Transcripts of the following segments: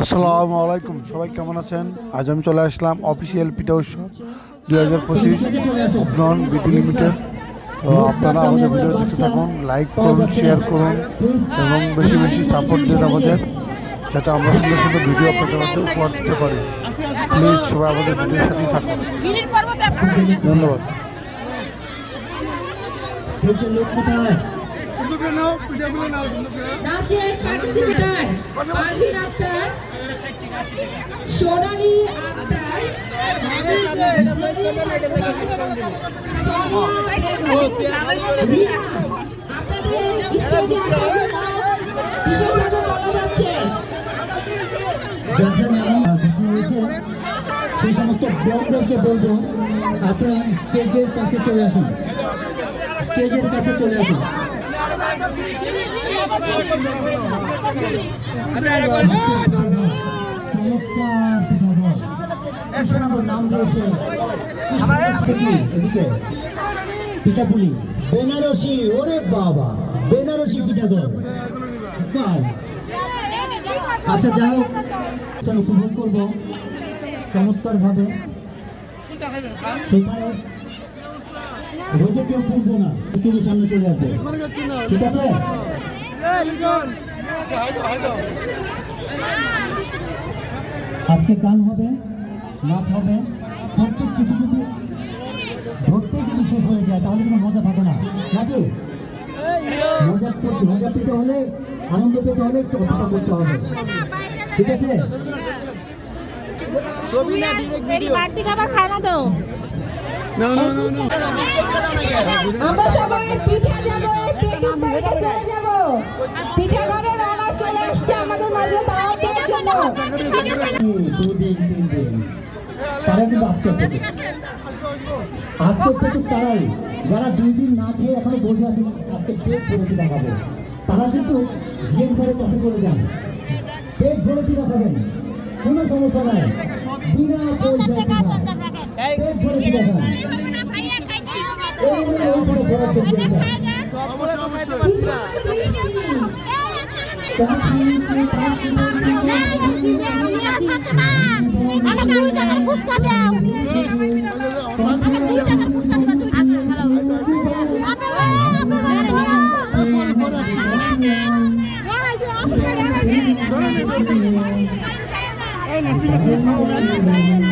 আসসালামু আলাইকুম। সবাই কেমন আছেন? আজ আমি চলে আসলাম অফিসিয়াল পিঠা উৎসব দুই হাজার পঁচিশ উপনয়ন বিপি লিমিটেড। তো আপনারা আমাদের ভিডিও দেখতে থাকুন লাইক করুন শেয়ার করুন এবং বেশি বেশি সাপোর্ট দিন আমাদের যাতে আমরা সুন্দর সুন্দর ভিডিও আপনাদের কাছে উপহার দিতে পারি। প্লিজ সবাই আমাদের ভিডিওর সাথেই থাকুন। ধন্যবাদ। লোক কোথায়? নাচের পার্টিসিপেটর আরভিন আক্তার সোনালী সেই সমস্ত ব্লগদেরকে বলব আপনারা স্টেজের কাছে চলে আসুন। স্টেজের কাছে চলে আসুন। চমৎকার পিঠাঘর। নাম দিয়েছে এদিকে পিঠাপুলি বেনারসি ওরে বাবা বেনারসি পিঠাঘর বাবা আচ্ছা যাও চল উপভোগ করব চমৎকার ভাবে সেখানে রোদে কেউ পুরবো না। স্ত্রীর সামনে চলে আসবে। ঠিক আছে? আজকে গান হবে, নাচ হবে। সবকিছু কিছু যদি ধরতে যদি শেষ হয়ে যায়, তাহলে কোনো মজা থাকে না। নাকি? মজা মজা পেতে হলে, আনন্দ পেতে হলে চর্চা করতে হবে। ঠিক আছে? খাবার খায় না তো। আমরা সবাই পিঠা যাব পেটুক বাড়িতে চলে যাব। পিঠা চলে আসছে আমাদের মাঝে দাওয়াত দেওয়ার জন্য। দুদিন তিন দিন তারা কিন্তু আজকে আজকে পেটু তারাই যারা দুই দিন না খেয়ে এখনও বসে আছে আজকে পেট ভরেছি দেখাবো। তারা কিন্তু কষ্ট করে যান। পেট দেখাবেন। কোনো সমস্যা নাই। বিনা পয়সা পিঠা পেট ভরেছি দেখান এইগুলো ওই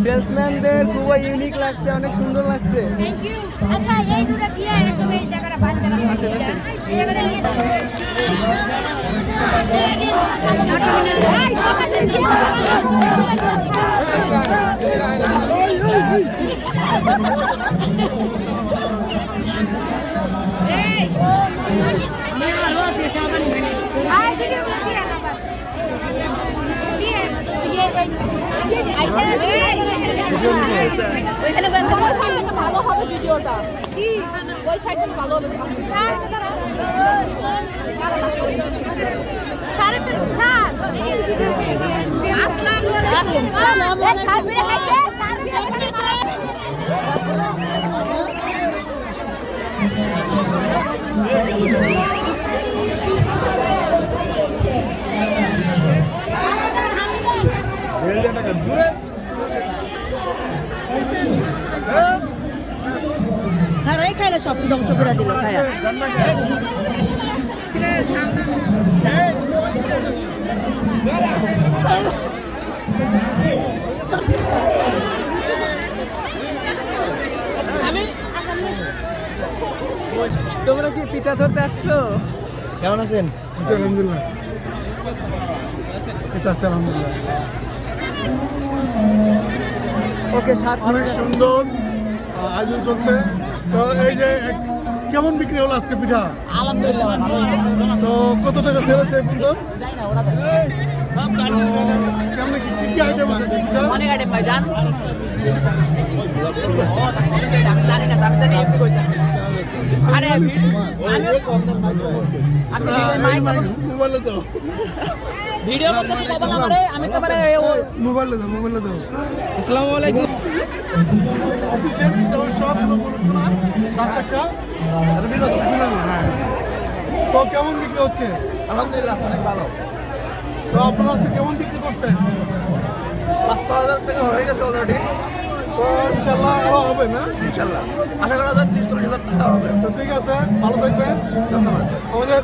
সেলসম্যানদের খুবই ইউনিক লাগছে অনেক সুন্দর লাগছে থ্যাংক ইউ আচ্ছা এই দুটো দিয়ে একদম এই জায়গাটা বাদ দেওয়া এবারে নিয়ে যাও। এই, সকালে আয় ভিডিও করে দিয়ে ভালো হবে ভিডিওটা ওই সাইডটা ভালো হবে স্যার, হারাই খাইলে সব ধ্বংস করে দিল খায়া। তোমরা কি পিঠা ধরতে আসছো? কেমন আছেন? আলহামদুলিল্লাহ। আলহামদুলিল্লাহ। ওকে সাত অনেক সুন্দর আয়োজন চলছে তো এই যে কেমন বিক্রি হলো আজকে পিঠা আলহামদুলিল্লাহ। তো কত টাকা সেল হচ্ছে দেয়। কেমন কি কি কি আইটেম আছে পিঠা অনেক ভাই, জানি আমি মোবাইলে দাও। ভিডিও করতেছি কখন আমারে আমি তো পারে মোবাইলে দাও মোবাইলে দাও। আসসালামু আলাইকুম। অফিসিয়াল পিঠা সব লোক না তার একটা বিনোদন বিনোদন হ্যাঁ। তো কেমন বিক্রি হচ্ছে? আলহামদুলিল্লাহ অনেক ভালো। তো আপনারা কেমন বিক্রি করছেন? পাঁচ ছ হাজার টাকা হয়ে গেছে অলরেডি তো ইনশাল্লাহ আরও হবে না? ইনশাল্লাহ আশা করা যায় ত্রিশ চল্লিশ হাজার টাকা হবে। তো ঠিক আছে ভালো থাকবেন। ধন্যবাদ। আমাদের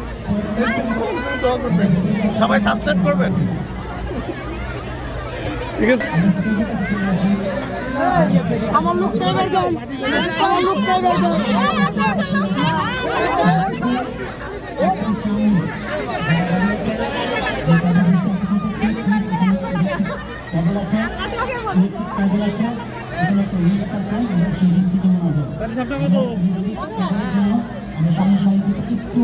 দোয়া করবেন। সবাই সাবস্ক্রাইব করবেন। ঠিক আছে। আমার লোক টাইমের গান আমার লোক টাইমের গান আমরা সামনে সবাই একটু